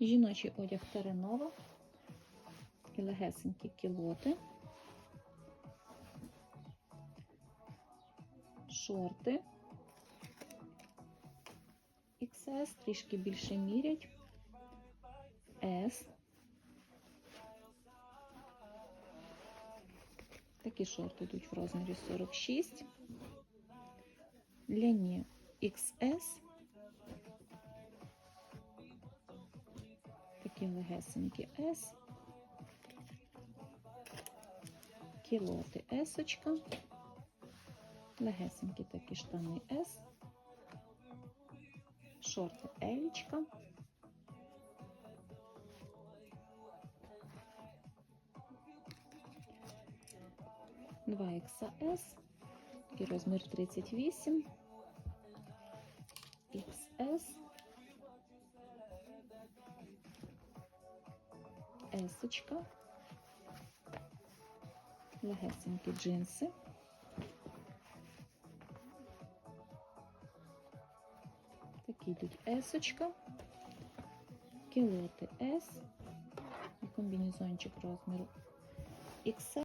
Жіночий одяг Теренова. Такі легесенькі кілоти. Шорти. XS, трішки більше мірять. S. Такі шорти йдуть в розмірі 46. Ляні XS. Такі легесенькі S. Кілоти S. Легесенькі такі штани S. Шорти Елічка. Два XS. І розмір 38. XS. Есочка. Легесенькі джинси. Такі йдуть есочка. Кілоти С, комбінезончик розміру XL.